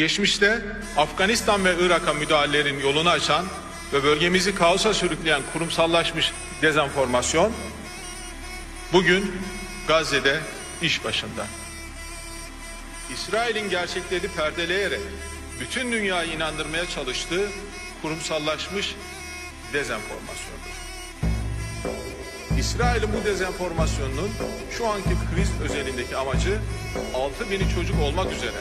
Geçmişte Afganistan ve Irak'a müdahalelerin yolunu açan ve bölgemizi kaosa sürükleyen kurumsallaşmış dezenformasyon bugün Gazze'de iş başında. İsrail'in gerçekleri perdeleyerek bütün dünyayı inandırmaya çalıştığı kurumsallaşmış dezenformasyondur. İsrail'in bu dezenformasyonunun şu anki kriz özelindeki amacı 6 bini çocuk olmak üzere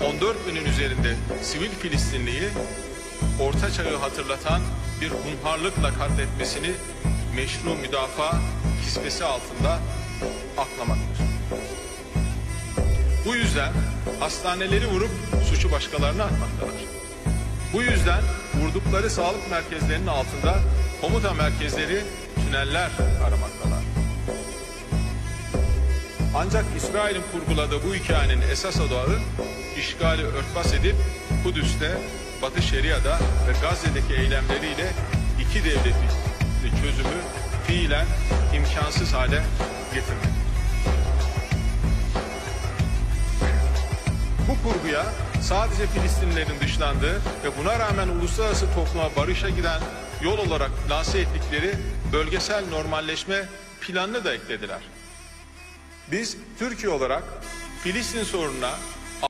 14 binin üzerinde sivil Filistinliyi Orta Çağ'ı hatırlatan bir hunharlıkla katletmesini meşru müdafaa kisvesi altında aklamaktır. Bu yüzden hastaneleri vurup suçu başkalarına atmaktalar. Bu yüzden vurdukları sağlık merkezlerinin altında komuta merkezleri, tüneller aramaktalar. Ancak İsrail'in kurguladığı bu hikayenin esas odağı işgali örtbas edip Kudüs'te, Batı Şeria'da ve Gazze'deki eylemleriyle iki devletli çözümü fiilen imkansız hale getirmek. Bu kurguya sadece Filistinlilerin dışlandığı ve buna rağmen uluslararası topluma barışa giden yol olarak lanse ettikleri bölgesel normalleşme planını da eklediler. Biz Türkiye olarak Filistin sorununa